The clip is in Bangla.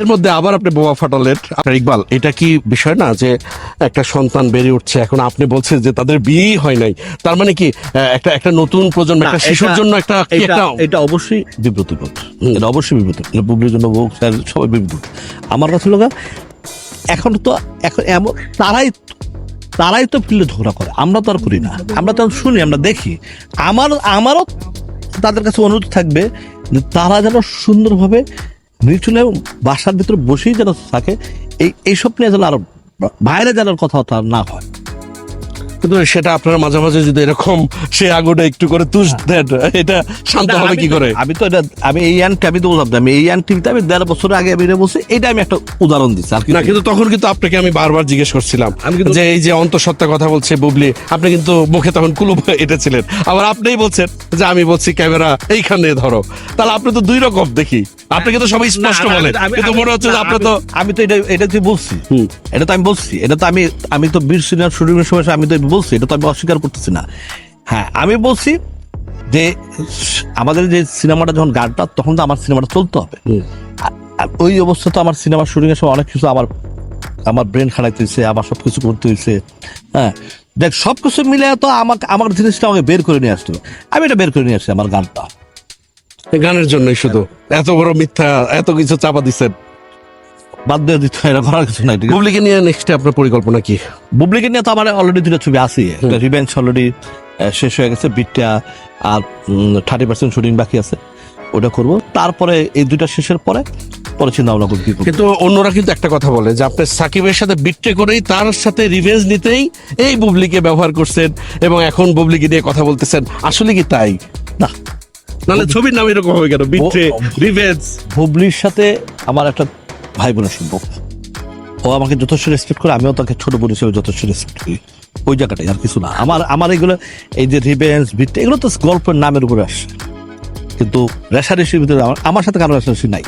এর মধ্যে আবার আপনি বোমা ফাটালেন। আপনার ইকবাল এটা কি বিষয় না যে একটা সন্তান বেড়ে উঠছে? এখন আপনি বলছেন যে তাদের বিয়েই হয় নাই। তার মানে কি একটা একটা নতুন প্রজন্ম একটা শিশুর জন্য একটা এটা অবশ্যই বিব্রতকর এটা অবশ্যই বিব্রত বুবলির জন্য হোক স্যার সবাই বিব্রত আমার কথা হলো এখন তো এখন এমন তারাই তারাই তো ফিল্ডে ঝগড়া করে। আমরা তো আর করি না। আমরা তো শুনি আমরা দেখি। আমার আমারও তাদের কাছে অনুরোধ থাকবে যে তারা যেন সুন্দরভাবে নিচুনে বাসার ভিতরে বসেই যেন থাকে, এই এইসব নিয়ে যেন আরও বাইরে যেন কথাবার্তা না হয়। কিন্তু সেটা আপনারা মাঝে মাঝে যদি এরকম সে আগুনটা একটু করে তুষ দেন এটা শান্ত হবে কি করে? আমি তো এটা আমি এই আনটি আমি তো বললাম আমি এই আনটিতে আমি দেড় বছর আগে আমি এটা বলছি এটা আমি একটা উদাহরণ দিচ্ছি আর না কিন্তু তখন কিন্তু আপনাকে আমি বারবার জিজ্ঞেস করছিলাম যে এই যে অন্তঃসত্ত্বা কথা বলছে বুবলি আপনি কিন্তু মুখে তখন কুলুপ এটেছিলেন। আবার আপনিই বলছেন যে আমি বলছি ক্যামেরা এইখানে ধরো। তাহলে আপনি তো দুই রকম দেখি। আপনি কিন্তু সবাই স্পষ্ট বলেন কিন্তু মনে হচ্ছে যে আপনি তো আমি তো এটা এটা তো বলছি। হুম। এটা তো আমি বলছি। এটা তো আমি আমি তো বীর সিনেমার শুটিং সময় আমি তো বলছি এটা তো আমি অস্বীকার করতেছি না। হ্যাঁ আমি বলছি যে আমাদের যে সিনেমাটা যখন গানটা তখন তো আমার সিনেমাটা চলতে হবে। আর- ওই অবস্থা তো আমার সিনেমার শুটিং এর সময় অনেক কিছু আমার আমার ব্রেন খারাইতে হয়েছে আমার সব কিছু করতে হয়েছে হ্যাঁ দেখ সব কিছু মিলে তো আমাকে আমার জিনিসটা আমাকে বের করে নিয়ে আসতে আমি এটা বের করে নিয়ে আসছি আমার গানটা। গানের জন্যই শুধু। এত বড় মিথ্যা এত কিছু চাপা দিচ্ছেন। বাদ দিয়ে দিতে হয়, এটা করার কিছু নাই ঠিক আছে? বুবলিকে নিয়ে নেক্সট আপনার পরিকল্পনা কি? বুবলিকে নিয়ে তো আমার অলরেডি দুটো ছবি আছে রিভেঞ্জ অলরেডি শেষ হয়ে গেছে বিটটা আর থার্টি পার্সেন্ট শুটিং বাকি আছে। ওটা করব। তারপরে এই দুইটা শেষের পরে পরে চিন্তা ভাবনা করব। কিন্তু অন্যরা কিন্তু একটা কথা বলে যে আপনি সাকিবের সাথে বিট্টে করেই তার সাথে রিভেঞ্জ নিতেই এই বুবলিকে ব্যবহার করছেন এবং এখন বুবলিকে নিয়ে কথা বলতেছেন। আসলে কি তাই? না। নাহলে ছবির নাম এরকম হবে কেন? বিট্টে ও- রিভেঞ্জ বুবলির সাথে আমার একটা ভাই বোনের সম্পর্ক। ও আমাকে যথেষ্ট রেসপেক্ট করে, আমিও তাকে ছোট বোন হিসেবে যথেষ্ট রেসপেক্ট করি। ওই জায়গাটাই আর কিছু না। আমার আমার এগুলো, এই যে রিভেন্স ভিত্তি এগুলো তো গল্পের নামের উপরে আসে। কিন্তু রেশারেশির ভিতরে আমার- আমার সাথে কারও রেশারেশি নাই।